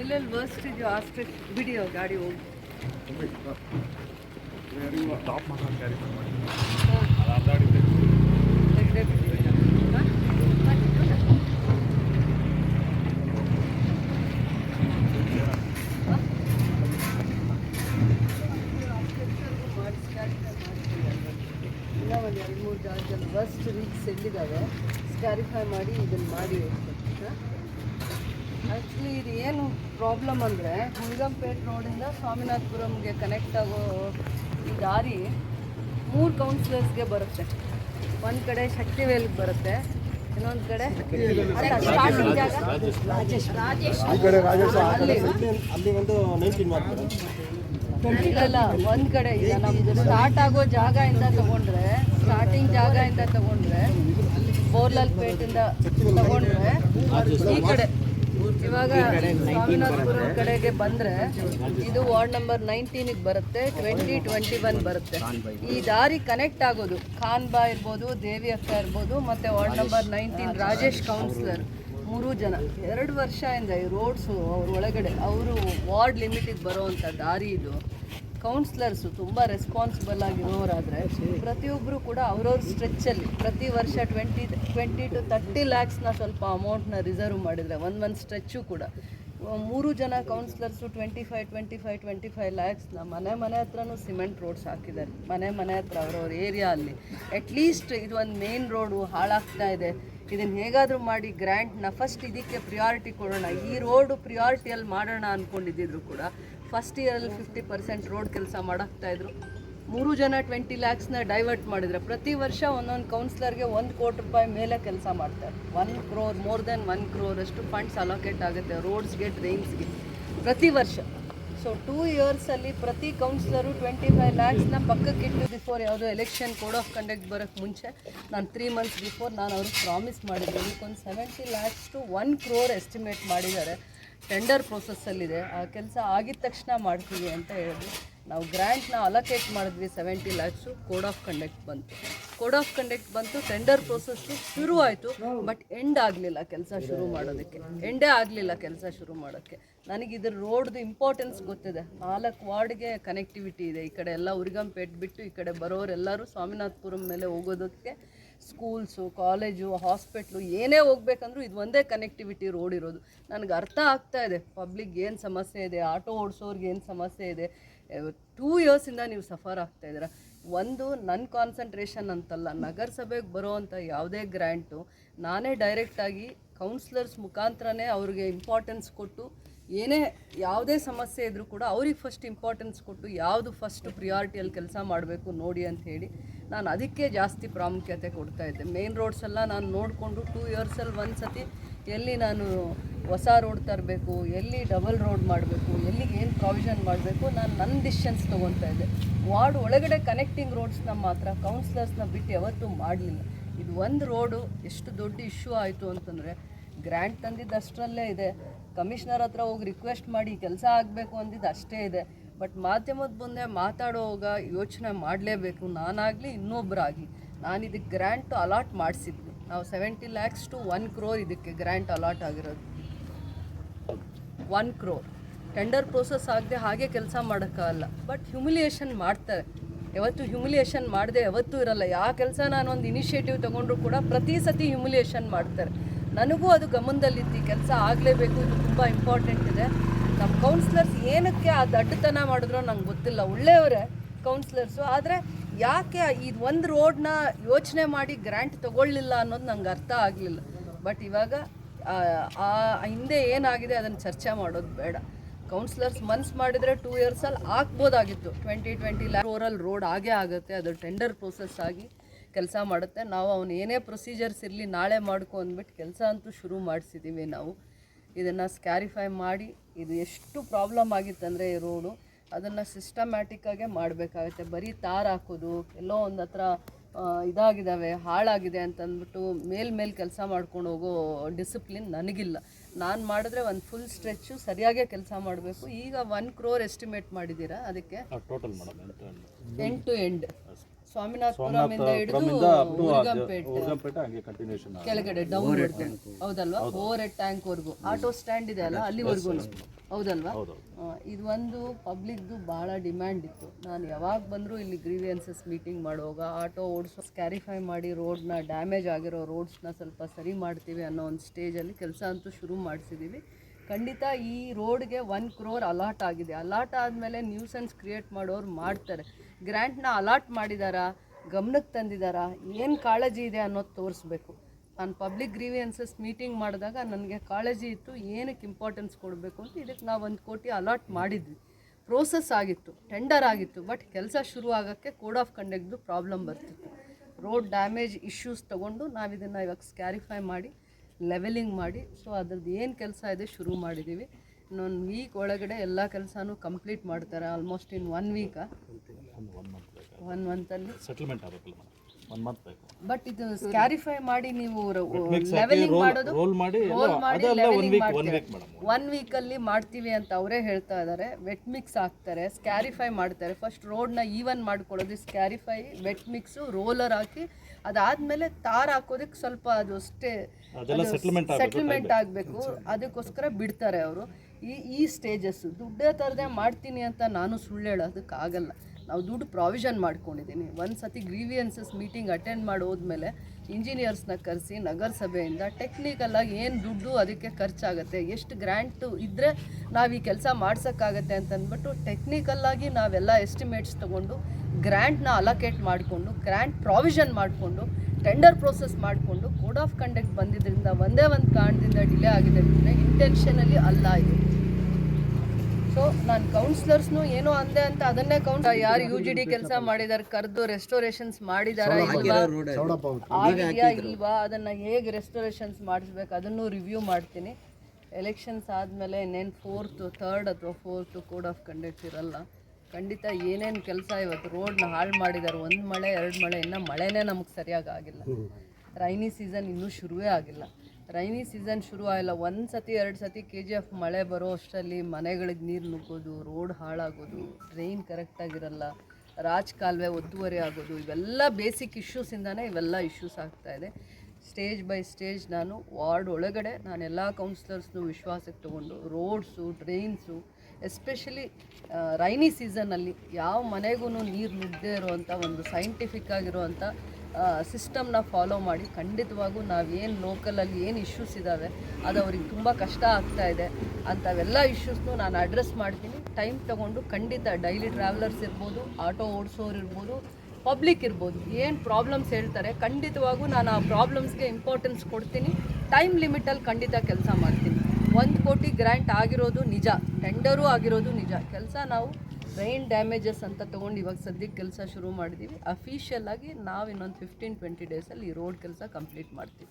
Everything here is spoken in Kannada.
ಎಲ್ಲೆಲ್ಲಿ ವರ್ಸ್ಟ್ ಇದೆಯೋ ಅಷ್ಟು ಬಿಡಿಯೋ ಗಾಡಿ ಹೋಗಿ. ಟಾಪ್ ಮಾಡಿ. ತೆಗ್ದು. ತೆಗ್ದೇ ಬಿಟ್ಟಿದ್ದೀರಾ ಹಾಂ ಇಲ್ಲ ಒಂದು ಎರಡು ಮೂರು ಜಾಗದಲ್ಲಿ ಬಸ್ಟ್ ವೀಕ್ಸ್ ಎಲ್ಲಿದ್ದಾವೆ ಸ್ಕ್ಯಾರಿಫೈ ಮಾಡಿ ಇದನ್ನು ಮಾಡಿ ಆ್ಯಕ್ಚುಲಿ ಇದು ಏನು ಪ್ರಾಬ್ಲಮ್ ಅಂದರೆ ಹುಂಗಂಪೇಟ್ ರೋಡಿಂದ ಸ್ವಾಮಿನಾಥಪುರಂಗೆ ಕನೆಕ್ಟ್ ಆಗೋ ಈ ದಾರಿ ಮೂರು ಕೌನ್ಸಿಲರ್ಸ್ಗೆ ಬರುತ್ತೆ. ಒಂದು ಕಡೆ ಶಕ್ತಿವೇಲ್ಗೆ ಬರುತ್ತೆ ಇನ್ನೊಂದು ಕಡೆ ಅಲ್ಲ. ಸ್ಟಾರ್ಟಿಂಗ್ ಜಾಗ ಒಂದು ಕಡೆ ಈಗ ನಮ್ದು ಸ್ಟಾರ್ಟ್ ಆಗೋ ಜಾಗ ಇಂದ ತಗೊಂಡ್ರೆ ಸ್ಟಾರ್ಟಿಂಗ್ ಜಾಗ ಇಂದ ತಗೊಂಡ್ರೆ ಬೋರ್ಲಲ್ ಪೇಟಿಂದ ತಗೊಂಡ್ರೆ ಈ ಕಡೆ, ಇವಾಗ ಸ್ವಾಮಿನಾಥಪುರ ಕಡೆಗೆ ಬಂದ್ರೆ ಇದು ವಾರ್ಡ್ ನಂಬರ್ ನೈನ್ಟೀನಿಗೆ ಬರುತ್ತೆ, ಟ್ವೆಂಟಿ ಟ್ವೆಂಟಿ ಒನ್ ಬರುತ್ತೆ. ಈ ದಾರಿ ಕನೆಕ್ಟ್ ಆಗೋದು, ಖಾನ್ಬಾ ಇರ್ಬೋದು ದೇವಿ ಅಕ್ಕ ಇರ್ಬೋದು, ಮತ್ತೆ ward number nineteen Rajesh councillor ಮೂರು ಜನ. ಎರಡು ವರ್ಷದಿಂದ ಈ ರೋಡ್ಸು ಅವ್ರ ಒಳಗಡೆ, ಅವರು ವಾರ್ಡ್ ಲಿಮಿಟಿಗೆ ಬರೋವಂಥ ದಾರಿ ಇದು. ಕೌನ್ಸ್ಲರ್ಸು ತುಂಬ ರೆಸ್ಪಾನ್ಸಿಬಲ್ ಆಗಿರೋರಾದರೆ ಪ್ರತಿಯೊಬ್ಬರು ಕೂಡ ಅವ್ರವ್ರ ಸ್ಟ್ರೆಚ್ಚಲ್ಲಿ ಪ್ರತಿ ವರ್ಷ ಟ್ವೆಂಟಿ ಟ್ವೆಂಟಿ ಟು ತರ್ಟಿ ಲ್ಯಾಕ್ಸ್ನ ಸ್ವಲ್ಪ ಅಮೌಂಟ್ನ ರಿಸರ್ವ್ ಮಾಡಿದರೆ, ಒಂದು ಒಂದು ಸ್ಟ್ರೆಚ್ಚು ಕೂಡ. ಮೂರು ಜನ councillors twenty five twenty five twenty five ಲ್ಯಾಕ್ಸ್ನ ಮನೆ ಮನೆ ಹತ್ರನೂ ಸಿಮೆಂಟ್ ರೋಡ್ಸ್ ಹಾಕಿದ್ದಾರೆ. ಮನೆ ಮನೆ ಹತ್ರ ಅವ್ರವ್ರ ಏರಿಯಾ ಅಲ್ಲಿ. ಅಟ್ಲೀಸ್ಟ್ ಇದು ಒಂದು ಮೇನ್ ರೋಡು ಹಾಳಾಗ್ತಾ ಇದೆ. ಇದನ್ನು ಹೇಗಾದರೂ ಮಾಡಿ ಗ್ರ್ಯಾಂಟ್ನ ಫಸ್ಟ್ ಇದಕ್ಕೆ ಪ್ರಿಯಾರಿಟಿ ಕೊಡೋಣ. ಈ ರೋಡು ಪ್ರಿಯಾರಿಟಿಯಲ್ಲಿ ಮಾಡೋಣ ಅಂದ್ಕೊಂಡಿದ್ದಿದ್ರು ಕೂಡ ಫಸ್ಟ್ ಇಯರಲ್ಲಿ ಫಿಫ್ಟಿ ಪರ್ಸೆಂಟ್ ರೋಡ್ ಕೆಲಸ ಮಾಡಾಕ್ತಾ ಇದ್ರು. ಮೂರು ಜನ ಟ್ವೆಂಟಿ ಲ್ಯಾಕ್ಸ್ನ ಡೈವರ್ಟ್ ಮಾಡಿದ್ರೆ. ಪ್ರತಿ ವರ್ಷ ಒಂದೊಂದು ಕೌನ್ಸಿಲರ್ಗೆ ಒಂದು ಕೋಟಿ ರೂಪಾಯಿ ಮೇಲೆ ಕೆಲಸ ಮಾಡ್ತಾರೆ. One crore more than one crore ಅಷ್ಟು ಫಂಡ್ಸ್ ಅಲೋಕೇಟ್ ಆಗುತ್ತೆ ರೋಡ್ಸ್ಗೆ ಡ್ರೈನ್ಸ್ಗೆ ಪ್ರತಿ ವರ್ಷ. ಸೊ ಟೂ ಇಯರ್ಸಲ್ಲಿ ಪ್ರತಿ ಕೌನ್ಸಿಲರು ಟ್ವೆಂಟಿ ಫೈವ್ ಲ್ಯಾಕ್ಸ್ನ ಪಕ್ಕಕ್ಕಿಟ್ಟು ಬಿಫೋರ್ ಯಾವುದೋ ಎಲೆಕ್ಷನ್ ಕೋಡ್ ಆಫ್ ಕಂಡಕ್ಟ್ ಬರೋಕ್ಕೆ ಮುಂಚೆ, ನಾನು ತ್ರೀ ಮಂತ್ಸ್ ಬಿಫೋರ್ ನಾನು ಅವ್ರಿಗೆ ಪ್ರಾಮಿಸ್ ಮಾಡಿದ್ದೀನಿ. ಒಂದು seventy lakhs to one crore estimate ಮಾಡಿದ್ದಾರೆ. ಟೆಂಡರ್ ಪ್ರೊಸೆಸ್ಸಲ್ಲಿದೆ ಆ ಕೆಲಸ ಆಗಿದ ತಕ್ಷಣ ಮಾಡ್ತೀವಿ ಅಂತ ಹೇಳಿದ್ವಿ ನಾವು ಗ್ರ್ಯಾಂಟ್ನ ಅಲೋಕೇಟ್ ಮಾಡಿದ್ವಿ seventy lakhs code of conduct ಬಂತು. ಕೋಡ್ ಆಫ್ ಕಂಡಕ್ಟ್ ಬಂತು ಟೆಂಡರ್ ಪ್ರೊಸೆಸ್ಸು ಶುರು ಆಯಿತು ಬಟ್ ಎಂಡ್ ಆಗಲಿಲ್ಲ ಕೆಲಸ ಶುರು ಮಾಡೋದಕ್ಕೆ. ಎಂಡೇ ಆಗಲಿಲ್ಲ ಕೆಲಸ ಶುರು ಮಾಡೋಕ್ಕೆ. ನನಗೆ ಇದ್ರ ರೋಡ್ದು ಇಂಪಾರ್ಟೆನ್ಸ್ ಗೊತ್ತಿದೆ. ನಾಲ್ಕು ವಾರ್ಡ್ಗೆ ಕನೆಕ್ಟಿವಿಟಿ ಇದೆ. ಈ ಕಡೆ ಎಲ್ಲ ಉರಿಗಂಪೇಟ್ ಬಿಟ್ಟು ಈ ಕಡೆ ಬರೋರೆಲ್ಲರೂ ಸ್ವಾಮಿನಾಥ್ಪುರಂ ಮೇಲೆ ಹೋಗೋದಕ್ಕೆ ಸ್ಕೂಲ್ಸು ಕಾಲೇಜು ಹಾಸ್ಪಿಟ್ಲು ಏನೇ ಹೋಗ್ಬೇಕಂದ್ರೂ ಇದು ಒಂದೇ ಕನೆಕ್ಟಿವಿಟಿ ರೋಡ್ ಇರೋದು. ನನಗೆ ಅರ್ಥ ಆಗ್ತಾ ಇದೆ. ಪಬ್ಲಿಕ್ ಏನು ಸಮಸ್ಯೆ ಇದೆ? ಆಟೋ ಓಡಿಸೋರ್ಗೆ ಏನು ಸಮಸ್ಯೆ ಇದೆ? ಟೂ ಇಯರ್ಸಿಂದ ನೀವು ಸಫರ್ ಆಗ್ತಾ ಇದ್ದೀರಾ. ಒಂದು ನನ್ನ ಕಾನ್ಸಂಟ್ರೇಷನ್ ಅಂತಲ್ಲ, ನಗರಸಭೆಗೆ ಬರೋವಂಥ ಯಾವುದೇ ಗ್ರ್ಯಾಂಟು ನಾನೇ ಡೈರೆಕ್ಟಾಗಿ ಕೌನ್ಸ್ಲರ್ಸ್ ಮುಖಾಂತರನೇ ಅವ್ರಿಗೆ ಇಂಪಾರ್ಟೆನ್ಸ್ ಕೊಟ್ಟು, ಏನೇ ಯಾವುದೇ ಸಮಸ್ಯೆ ಇದ್ದರೂ ಕೂಡ ಅವ್ರಿಗೆ ಫಸ್ಟ್ ಇಂಪಾರ್ಟೆನ್ಸ್ ಕೊಟ್ಟು ಯಾವುದು ಫಸ್ಟ್ ಪ್ರಿಯಾರಿಟಿಯಲ್ಲಿ ಕೆಲಸ ಮಾಡಬೇಕು ನೋಡಿ ಅಂತ ಹೇಳಿ, ನಾನು ಅದಕ್ಕೆ ಜಾಸ್ತಿ ಪ್ರಾಮುಖ್ಯತೆ ಕೊಡ್ತಾ ಇದ್ದೆ. ಮೇನ್ ರೋಡ್ಸೆಲ್ಲ ನಾನು ನೋಡಿಕೊಂಡು ಟೂ ಇಯರ್ಸಲ್ಲಿ ಒಂದು ಸತಿ ಎಲ್ಲಿ ನಾನು ಹೊಸ ರೋಡ್ ತರಬೇಕು, ಎಲ್ಲಿ ಡಬಲ್ ರೋಡ್ ಮಾಡಬೇಕು, ಎಲ್ಲಿಗೆ ಏನು ಪ್ರಾವಿಷನ್ ಮಾಡಬೇಕು ನಾನು ನನ್ನ ಡಿಸಿಷನ್ಸ್ ತೊಗೊತಾ ಇದ್ದೆ. ವಾರ್ಡ್ ಒಳಗಡೆ ಕನೆಕ್ಟಿಂಗ್ ರೋಡ್ಸ್ನ ಮಾತ್ರ ಕೌನ್ಸಿಲರ್ಸ್ನ ಬಿಟ್ಟು ಯಾವತ್ತೂ ಮಾಡಲಿಲ್ಲ. ಇದು ಒಂದು ರೋಡು ಎಷ್ಟು ದೊಡ್ಡ ಇಶ್ಯೂ ಆಯಿತು ಅಂತಂದರೆ ಗ್ರ್ಯಾಂಟ್ ತಂದಿದ್ದು ಅಷ್ಟರಲ್ಲೇ ಇದೆ. ಕಮಿಷನರ್ ಹತ್ರ ಹೋಗಿ ರಿಕ್ವೆಸ್ಟ್ ಮಾಡಿ ಕೆಲಸ ಆಗಬೇಕು ಅಂದಿದ್ದು ಅಷ್ಟೇ ಇದೆ. ಬಟ್ ಮಾಧ್ಯಮದ ಮುಂದೆ ಮಾತಾಡೋವಾಗ ಯೋಚನೆ ಮಾಡಲೇಬೇಕು. ನಾನಾಗಲಿ ಇನ್ನೊಬ್ಬರಾಗಲಿ ನಾನು ಇದಕ್ಕೆ ಗ್ರ್ಯಾಂಟ್ ಅಲಾಟ್ ಮಾಡಿಸಿದ್ವಿ ನಾವು seventy lakhs to one crore ಇದಕ್ಕೆ ಗ್ರ್ಯಾಂಟ್ ಅಲಾಟ್ ಆಗಿರೋದು. ಒನ್ ಕ್ರೋರ್ ಟೆಂಡರ್ ಪ್ರೋಸೆಸ್ ಆಗದೆ ಹಾಗೆ ಕೆಲಸ ಮಾಡೋಕ್ಕಾಗಲ್ಲ ಬಟ್ ಹ್ಯುಮಿಲಿಯೇಷನ್ ಮಾಡ್ತಾರೆ. ಯಾವತ್ತು ಹ್ಯುಮಿಲಿಯೇಷನ್ ಮಾಡದೆ ಯಾವತ್ತೂ ಇರಲ್ಲ. ಯಾವ ಕೆಲಸ ನಾನು ಒಂದು ಇನಿಷಿಯೇಟಿವ್ ತೊಗೊಂಡ್ರು ಕೂಡ ಪ್ರತಿ ಸತಿ ಹ್ಯುಮಿಲಿಯೇಷನ್ ಮಾಡ್ತಾರೆ. ನನಗೂ ಅದು ಗಮನದಲ್ಲಿತ್ತು. ಈ ಕೆಲಸ ಆಗಲೇಬೇಕು, ಇದು ತುಂಬ ಇಂಪಾರ್ಟೆಂಟ್ ಇದೆ. ನಮ್ಮ ಕೌನ್ಸಿಲರ್ಸ್ ಏನಕ್ಕೆ ಆ ದಡ್ಡತನ ಮಾಡಿದ್ರೋ ನಂಗೆ ಗೊತ್ತಿಲ್ಲ. ಒಳ್ಳೆಯವರೇ ಕೌನ್ಸಿಲರ್ಸು ಆದರೆ ಯಾಕೆ ಇದು ಒಂದು ರೋಡ್ನ ಯೋಚನೆ ಮಾಡಿ ಗ್ರ್ಯಾಂಟ್ ತಗೊಳ್ಳಿಲ್ಲ ಅನ್ನೋದು ನಂಗೆ ಅರ್ಥ ಆಗಲಿಲ್ಲ. ಬಟ್ ಇವಾಗ ಆ, ಹಿಂದೆ ಏನಾಗಿದೆ ಅದನ್ನು ಚರ್ಚೆ ಮಾಡೋದು ಬೇಡ. ಕೌನ್ಸಿಲರ್ಸ್ ಮನ್ಸ್ ಮಾಡಿದರೆ ಟೂ ಇಯರ್ಸಲ್ಲಿ ಆಗ್ಬೋದಾಗಿತ್ತು. ಟ್ವೆಂಟಿ ಟ್ವೆಂಟಿ ಲ್ಯಾಕ್ ಓರಲ್ಲಿ ರೋಡ್ ಆಗೇ ಆಗುತ್ತೆ ಅದು ಟೆಂಡರ್ ಪ್ರೋಸೆಸ್ ಆಗಿ ಕೆಲಸ ಮಾಡುತ್ತೆ. ನಾವು ಅವನು ಏನೇ ಪ್ರೊಸೀಜರ್ಸ್ ಇರಲಿ ನಾಳೆ ಮಾಡ್ಕೊ ಅಂದ್ಬಿಟ್ಟು ಕೆಲಸ ಅಂತೂ ಶುರು ಮಾಡಿಸಿದ್ದೀವಿ ನಾವು. ಇದನ್ನು ಸ್ಕ್ಯಾರಿಫೈ ಮಾಡಿ ಇದು ಎಷ್ಟು ಪ್ರಾಬ್ಲಮ್ ಆಗಿತ್ತಂದರೆ ಈ ರೋಡು ಅದನ್ನು ಸಿಸ್ಟಮ್ಯಾಟಿಕ್ಕಾಗೆ ಮಾಡಬೇಕಾಗುತ್ತೆ. ಬರೀ ತಾರ್ ಹಾಕೋದು ಎಲ್ಲೋ ಒಂದು ಹತ್ರ ಇದಾಗಿದ್ದಾವೆ ಹಾಳಾಗಿದೆ ಅಂತಂದ್ಬಿಟ್ಟು ಮೇಲ್ ಮೇಲ್ ಕೆಲಸ ಮಾಡ್ಕೊಂಡು ಹೋಗೋ ಡಿಸಿಪ್ಲಿನ್ ನನಗಿಲ್ಲ. ನಾನು ಮಾಡಿದ್ರೆ ಒಂದು ಫುಲ್ ಸ್ಟ್ರೆಚ್ಚು ಸರಿಯಾಗೇ ಕೆಲಸ ಮಾಡಬೇಕು. ಈಗ ಒನ್ ಕ್ರೋರ್ ಎಸ್ಟಿಮೇಟ್ ಮಾಡಿದ್ದೀರಾ ಅದಕ್ಕೆ ಎಂಡ್ ಟು ಎಂಡ್ ಸ್ವಾಮಿನಾಥಪುರಮಿಂದ ಹಿಡಿದು ಉರ್ಗಂಪೇಟೆ ಹಂಗೆ ಕಂಟಿನ್ಯೂಷನ್ ಕೆಳಗಡೆ ಡೌನ್ ಹೌದಲ್ವಾ? ಓವರ್ ಹೆಡ್ ಟ್ಯಾಂಕ್ ವರ್ಗೂ. ಆಟೋ ಸ್ಟ್ಯಾಂಡ್ ಇದೆ ಅಲ್ಲ? ಅಲ್ಲಿವರೆಗೂ ಹೌದಲ್ವಾ? ಇದು ಒಂದು ಪಬ್ಲಿಕ್ದು ಭಾಳ ಡಿಮ್ಯಾಂಡ್ ಇತ್ತು. ನಾನು ಯಾವಾಗ ಬಂದರೂ ಇಲ್ಲಿ ಗ್ರೀವಿಯನ್ಸಸ್ ಮೀಟಿಂಗ್ ಮಾಡುವಾಗ ಆಟೋ ಓಡಿಸೋ ಸ್ಕ್ಯಾರಿಫೈ ಮಾಡಿ ರೋಡ್ನ ಡ್ಯಾಮೇಜ್ ಆಗಿರೋ ರೋಡ್ಸ್ನ ಸ್ವಲ್ಪ ಸರಿ ಮಾಡ್ತೀವಿ ಅನ್ನೋ ಒಂದು ಸ್ಟೇಜಲ್ಲಿ ಕೆಲಸ ಅಂತೂ ಶುರು ಮಾಡಿಸಿದ್ದೀವಿ ಖಂಡಿತ ಈ ರೋಡ್ಗೆ ಒನ್ ಕ್ರೋರ್ ಅಲಾಟ್ ಆಗಿದೆ. ಅಲಾಟ್ ಆದಮೇಲೆ ನ್ಯೂಸೆನ್ಸ್ ಕ್ರಿಯೇಟ್ ಮಾಡೋರು ಮಾಡ್ತಾರೆ. ಗ್ರ್ಯಾಂಟ್ನ ಅಲಾಟ್ ಮಾಡಿದಾರಾ ಗಮನಕ್ಕೆ ತಂದಿದ್ದಾರಾ ಏನು ಕಾಳಜಿ ಇದೆ ಅನ್ನೋದು ತೋರಿಸ್ಬೇಕು. ನಾನು ಪಬ್ಲಿಕ್ ಗ್ರೀವಿಯನ್ಸಸ್ ಮೀಟಿಂಗ್ ಮಾಡಿದಾಗ ನನಗೆ ಕಾಳಜಿ ಇತ್ತು, ಏನಕ್ಕೆ ಇಂಪಾರ್ಟೆನ್ಸ್ ಕೊಡಬೇಕು ಅಂತ ಇದಕ್ಕೆ ನಾವು ಒಂದು ಕೋಟಿ ಅಲಾಟ್ ಮಾಡಿದ್ವಿ. ಪ್ರೋಸೆಸ್ ಆಗಿತ್ತು ಟೆಂಡರ್ ಆಗಿತ್ತು ಬಟ್ ಕೆಲಸ ಶುರು ಆಗೋಕ್ಕೆ ಕೋಡ್ ಆಫ್ ಕಂಡಕ್ಟ್ದು ಪ್ರಾಬ್ಲಮ್ ಬರ್ತಿತ್ತು. ರೋಡ್ ಡ್ಯಾಮೇಜ್ ಇಶ್ಯೂಸ್ ತೊಗೊಂಡು ನಾವು ಇದನ್ನು ಇವಾಗ ಸ್ಕ್ಯಾರಿಫೈ ಮಾಡಿ ಲೆವೆಲಿಂಗ್ ಮಾಡಿ ಸೊ ಅದ್ರದ್ದು ಏನು ಕೆಲಸ ಇದೆ ಶುರು ಮಾಡಿದ್ದೀವಿ ಇನ್ನೊಂದು ವೀಕ್ ಒಳಗಡೆ ಎಲ್ಲ ಕೆಲಸನೂ ಕಂಪ್ಲೀಟ್ ಮಾಡ್ತಾರೆ ಆಲ್ಮೋಸ್ಟ್ ಇನ್ ಒನ್ ವೀಕಾ ಒಂದು ಒನ್ ಮಂತ್ ಬೇಕು. ಒನ್ ಮಂತಲ್ಲಿ ಸೆಟಲ್ಮೆಂಟ್ ಆಗಬೇಕಲ್ಲ ಮೇಡಮ್ ಒನ್ ಮಂತ್ ಬೇಕು. ಬಟ್ ಇದು ಸ್ಕ್ಯಾರಿಫೈ ಮಾಡಿ ನೀವು ಲೆವೆಲಿಂಗ್ ಮಾಡೋದು? ರೋಲ್ ಮಾಡಿ ರೋಲ್ ಮಾಡಿ ಅದೆಲ್ಲ ಒನ್ ಲೆವೆಲಿಂಗ್ ವೀಕಲ್ಲಿ ಮಾಡ್ತೀವಿ. ಅಂತ ಅವರೇ ಹೇಳ್ತಾ ಇದ್ದಾರೆ ವೆಟ್ ಮಿಕ್ಸ್ ಹಾಕ್ತಾರೆ ಸ್ಕ್ಯಾರಿಫೈ ಮಾಡ್ತಾರೆ. ಫಸ್ಟ್ ರೋಡ್ನ ಈವನ್ ಮಾಡ್ಕೊಳ್ಳೋದು ಸ್ಕ್ಯಾರಿಫೈ ವೆಟ್ ಮಿಕ್ಸ್ ರೋಲರ್ ಹಾಕಿ ಅದಾದಮೇಲೆ ತಾರ್ ಹಾಕೋದಕ್ಕೆ ಸ್ವಲ್ಪ ಅದು ಅಷ್ಟೇ ಸೆಟ್ಲ್ಮೆಂಟ್ ಆಗಬೇಕು ಅದಕ್ಕೋಸ್ಕರ ಬಿಡ್ತಾರೆ ಅವರು. ಈ ಈ ಸ್ಟೇಜಸ್ಸು ದುಡ್ಡೇ ತರದೇ ಮಾಡ್ತೀನಿ ಅಂತ ನಾನು ಸುಳ್ಳು ಹೇಳೋದಕ್ಕಾಗಲ್ಲ. ನಾವು ದುಡ್ಡು ಪ್ರಾವಿಷನ್ ಮಾಡ್ಕೊಂಡಿದ್ದೀನಿ ಒಂದು ಸತಿ ಗ್ರೀವಿಯನ್ಸಸ್ ಮೀಟಿಂಗ್ ಅಟೆಂಡ್ ಮಾಡಿ ಹೋದ್ಮೇಲೆ ಇಂಜಿನಿಯರ್ಸ್ನ ಕರೆಸಿ ನಗರಸಭೆಯಿಂದ ಟೆಕ್ನಿಕಲ್ಲಾಗಿ ಏನು ದುಡ್ಡು ಅದಕ್ಕೆ ಖರ್ಚಾಗುತ್ತೆ, ಎಷ್ಟು ಗ್ರ್ಯಾಂಟು ಇದ್ದರೆ ನಾವು ಈ ಕೆಲಸ ಮಾಡ್ಸೋಕ್ಕಾಗತ್ತೆ ಅಂತ ಅಂದ್ಬಿಟ್ಟು ಟೆಕ್ನಿಕಲ್ಲಾಗಿ ನಾವೆಲ್ಲ ಎಸ್ಟಿಮೇಟ್ಸ್ ತೊಗೊಂಡು ಗ್ರ್ಯಾಂಟ್ನ ಅಲೋಕೇಟ್ ಮಾಡಿಕೊಂಡು ಗ್ರ್ಯಾಂಟ್ ಪ್ರಾವಿಷನ್ ಮಾಡಿಕೊಂಡು ಟೆಂಡರ್ ಪ್ರೋಸೆಸ್ ಮಾಡಿಕೊಂಡು ಕೋಡ್ ಆಫ್ ಕಂಡಕ್ಟ್ ಬಂದಿದ್ದರಿಂದ ಒಂದೇ ಒಂದು ಕಾರಣದಿಂದ ಡಿಲೇ ಆಗಿದೆ ಬಿಟ್ಟರೆ ಇಂಟೆನ್ಷನಲ್ಲಿ ಅಲ್ಲ ಇದು. ಸೊ ನಾನು ಕೌನ್ಸಿಲರ್ಸ್ನು ಏನೋ ಅಂದೆ ಅಂತ ಅದನ್ನೇ ಕೌನ್ಸ್ ಯಾರು ಯು ಜಿ ಡಿ ಕೆಲಸ ಮಾಡಿದಾರೆ ಕರೆದು ರೆಸ್ಟೋರೇಷನ್ಸ್ ಮಾಡಿದಾರ ಇಲ್ವಾ? ಆಗಿದೆಯಾ ಇಲ್ವಾ? ಅದನ್ನ ಹೇಗೆ ರೆಸ್ಟೋರೇಷನ್ಸ್ ಮಾಡಿಸ್ಬೇಕು? ಅದನ್ನು ರಿವ್ಯೂ ಮಾಡ್ತೀನಿ. ಎಲೆಕ್ಷನ್ಸ್ ಆದಮೇಲೆ ಇನ್ನೇನು ಫೋರ್ತ್ ಥರ್ಡ್ ಅಥವಾ ಫೋರ್ತು ಕೋಡ್ ಆಫ್ ಕಂಡಕ್ಟ್ ಇರಲ್ಲ. ಖಂಡಿತ ಏನೇನು ಕೆಲಸ ಇವತ್ತು ರೋಡ್ನ ಹಾಳು ಮಾಡಿದ್ದಾರೆ ಒಂದು ಮಳೆ ಎರಡು ಮಳೆ ಇನ್ನೂ ಮಳೆನೇ ನಮಗೆ ಸರಿಯಾಗಿ ಆಗಿಲ್ಲ. ರೈನಿ ಸೀಸನ್ ಇನ್ನೂ ಶುರುವೇ ಆಗಿಲ್ಲ. ರೈನಿ ಸೀಸನ್ ಶುರು ಆಗಿಲ್ಲ. ಒಂದು ಸತಿ, ಎರಡು ಸತಿ ಕೆ ಜಿ ಎಫ್ ಮಳೆ ಬರೋ ಅಷ್ಟರಲ್ಲಿ ಮನೆಗಳಿಗೆ ನೀರು ನುಗ್ಗೋದು, ರೋಡ್ ಹಾಳಾಗೋದು ಟ್ರೈನ್ ಕರೆಕ್ಟಾಗಿರಲ್ಲ ರಾಜ್ ಕಾಲುವೆ ಒತ್ತುವರಿ ಆಗೋದು, ಇವೆಲ್ಲ ಬೇಸಿಕ್ ಇಶ್ಯೂಸಿಂದನೇ ಇವೆಲ್ಲ ಇಶ್ಯೂಸ್ ಆಗ್ತಾ ಇದೆ. ಸ್ಟೇಜ್ ಬೈ ಸ್ಟೇಜ್ ನಾನು ವಾರ್ಡ್ ಒಳಗಡೆ ನಾನು ಎಲ್ಲ ಕೌನ್ಸಿಲರ್ಸ್ನು ವಿಶ್ವಾಸಕ್ಕೆ ತೊಗೊಂಡು ರೋಡ್ಸು ಡ್ರೈನ್ಸು ಎಸ್ಪೆಷಲಿ ರೈನಿ ಸೀಸನಲ್ಲಿ ಯಾವ ಮನೆಗೂ ನೀರು ನುಗ್ಗದೇ ಇರುವಂಥ ಒಂದು ಸೈಂಟಿಫಿಕ್ ಆಗಿರುವಂಥ ಸಿಸ್ಟಮ್ನ ಫಾಲೋ ಮಾಡಿ ಖಂಡಿತವಾಗೂ ನಾವೇನು ಲೋಕಲಲ್ಲಿ ಏನು ಇಶ್ಯೂಸ್ ಇದ್ದಾವೆ ಅದು ಅವ್ರಿಗೆ ತುಂಬ ಕಷ್ಟ ಆಗ್ತಾ ಇದೆ ಅಂಥವೆಲ್ಲ ಇಶ್ಯೂಸ್ನು ನಾನು ಅಡ್ರೆಸ್ ಮಾಡ್ತೀನಿ. ಟೈಮ್ ತೊಗೊಂಡು ಖಂಡಿತ ಡೈಲಿ ಟ್ರಾವೆಲರ್ಸ್ ಇರ್ಬೋದು ಆಟೋ ಓಡಿಸೋರು ಇರ್ಬೋದು ಪಬ್ಲಿಕ್ ಇರ್ಬೋದು, ಏನು ಪ್ರಾಬ್ಲಮ್ಸ್ ಹೇಳ್ತಾರೆ ಖಂಡಿತವಾಗೂ ನಾನು ಆ ಪ್ರಾಬ್ಲಮ್ಸ್ಗೆ ಇಂಪಾರ್ಟೆನ್ಸ್ ಕೊಡ್ತೀನಿ. ಟೈಮ್ ಲಿಮಿಟಲ್ಲಿ ಖಂಡಿತ ಕೆಲಸ ಮಾಡ್ತೀನಿ. ಒಂದು ಕೋಟಿ ಗ್ರ್ಯಾಂಟ್ ಆಗಿರೋದು ನಿಜ ಟೆಂಡರೂ ಆಗಿರೋದು ನಿಜ. ಕೆಲಸ ನಾವು ರೈನ್ ಡ್ಯಾಮೇಜಸ್ ಅಂತ ತೊಗೊಂಡು ಇವಾಗ ಸದ್ಯಕ್ಕೆ ಕೆಲಸ ಶುರು ಮಾಡಿದ್ದೀವಿ ಅಫಿಷಿಯಲ್ ಆಗಿ ನಾವು ಇನ್ನೊಂದು ಫಿಫ್ಟೀನ್ ಟ್ವೆಂಟಿ ಡೇಸಲ್ಲಿ ಈ ರೋಡ್ ಕೆಲಸ ಕಂಪ್ಲೀಟ್ ಮಾಡ್ತೀವಿ.